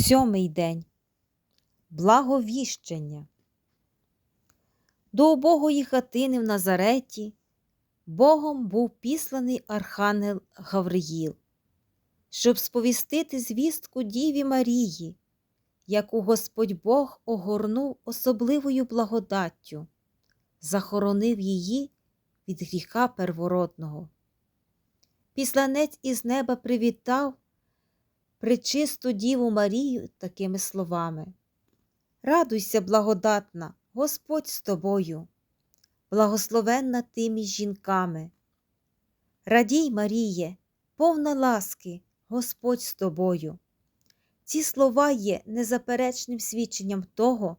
Сьомий день. Благовіщення. До убогої хатини в Назареті Богом був післаний архангел Гавриїл, щоб сповістити звістку Діві Марії, яку Господь Бог огорнув особливою благодаттю, захоронив її від гріха первородного. Післанець із неба привітав пречисту Діву Марію такими словами. Радуйся, благодатна, Господь з тобою, благословенна ти між жінками. Радій, Маріє, повна ласки, Господь з тобою. Ці слова є незаперечним свідченням того,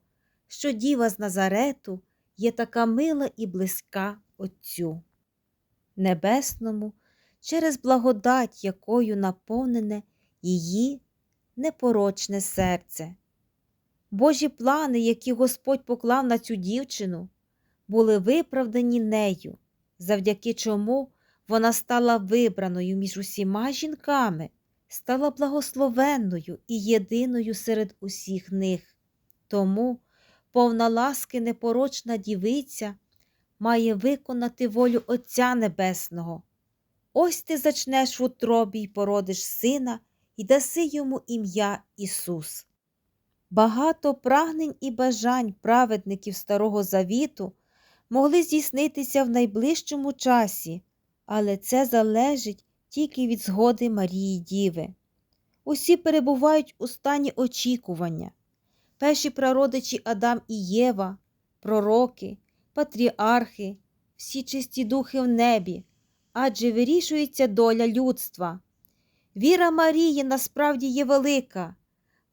що Діва з Назарету є така мила і близька Отцю Небесному через благодать, якою наповнене її непорочне серце. Божі плани, які Господь поклав на цю дівчину, були виправдані нею, завдяки чому вона стала вибраною між усіма жінками, стала благословенною і єдиною серед усіх них. Тому повна ласки непорочна дівиця має виконати волю Отця Небесного. Ось ти зачнеш в утробі й породиш сина і даси йому ім'я Ісус. Багато прагнень і бажань праведників Старого Завіту могли здійснитися в найближчому часі, але це залежить тільки від згоди Марії Діви. Усі перебувають у стані очікування. Перші прародичі Адам і Єва, пророки, патріархи, всі чисті духи в небі, адже вирішується доля людства. Віра Марії насправді є велика.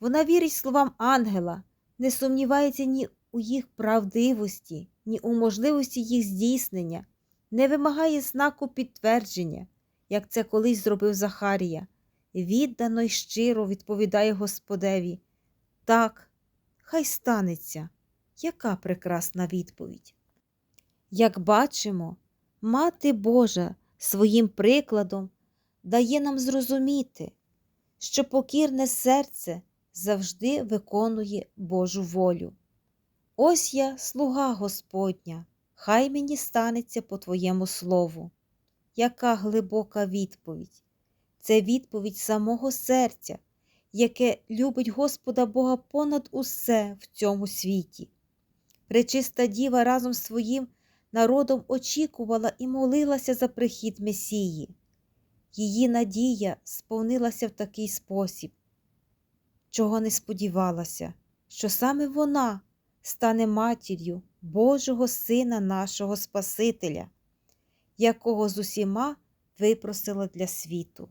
Вона вірить словам ангела, не сумнівається ні у їх правдивості, ні у можливості їх здійснення, не вимагає знаку підтвердження, як це колись зробив Захарія. Віддано й щиро відповідає Господеві. Так, хай станеться. Яка прекрасна відповідь. Як бачимо, Мати Божа своїм прикладом дає нам зрозуміти, що покірне серце завжди виконує Божу волю. Ось я, слуга Господня, хай мені станеться по Твоєму слову. Яка глибока відповідь! Це відповідь самого серця, яке любить Господа Бога понад усе в цьому світі. Пречиста діва разом з своїм народом очікувала і молилася за прихід Месії. Її надія сповнилася в такий спосіб, чого не сподівалася, що саме вона стане матір'ю Божого Сина нашого Спасителя, якого з усіма випросила для світу.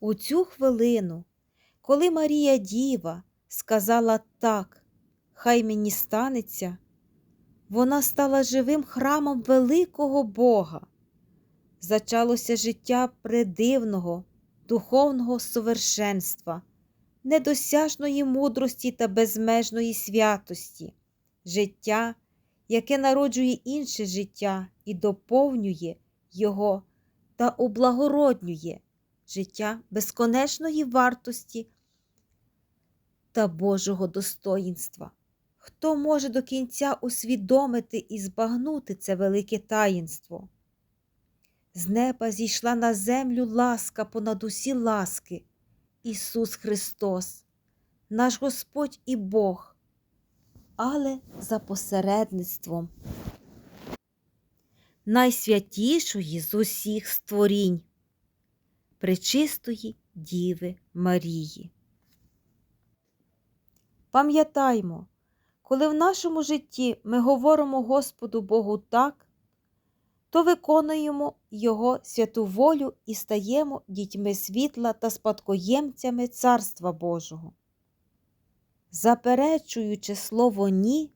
У цю хвилину, коли Марія Діва сказала так, хай мені станеться, вона стала живим храмом великого Бога. Зачалося життя предивного, духовного совершенства, недосяжної мудрості та безмежної святості, життя, яке народжує інше життя і доповнює його та облагороднює життя безконечної вартості та Божого достоїнства. Хто може до кінця усвідомити і збагнути це велике таїнство? З неба зійшла на землю ласка понад усі ласки, Ісус Христос, наш Господь і Бог, але за посередництвом найсвятішої з усіх створінь, пречистої Діви Марії. Пам'ятаймо, коли в нашому житті ми говоримо Господу Богу так, то виконуємо Його святу волю і стаємо дітьми світла та спадкоємцями Царства Божого. Заперечуючи слово ні,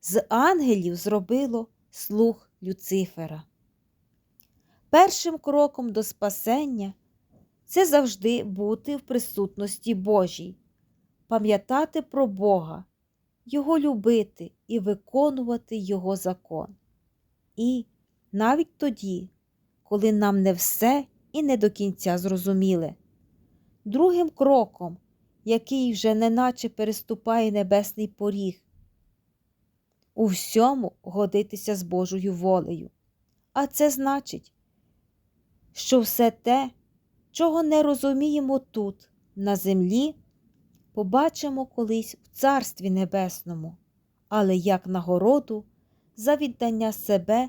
з ангелів зробило слух Люцифера. Першим кроком до спасення це завжди бути в присутності Божій, пам'ятати про Бога, Його любити і виконувати Його закон. І навіть тоді, коли нам не все і не до кінця зрозуміле. Другим кроком який вже неначе переступає небесний поріг. У всьому годитися з Божою волею. А це значить, що все те, чого не розуміємо тут, на землі, побачимо колись в Царстві Небесному, але як нагороду за віддання себе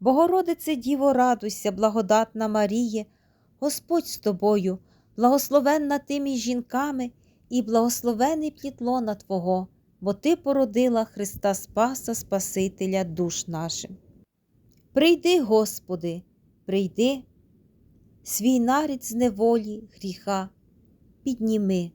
Богородице Діво, радуйся, благодатна Маріє, Господь з тобою, благословенна ти між жінками, і благословений плід лона Твого, бо Ти породила Христа Спаса, Спасителя душ нашим. Прийди, Господи, прийди, свій нарід з неволі, гріха, підніми.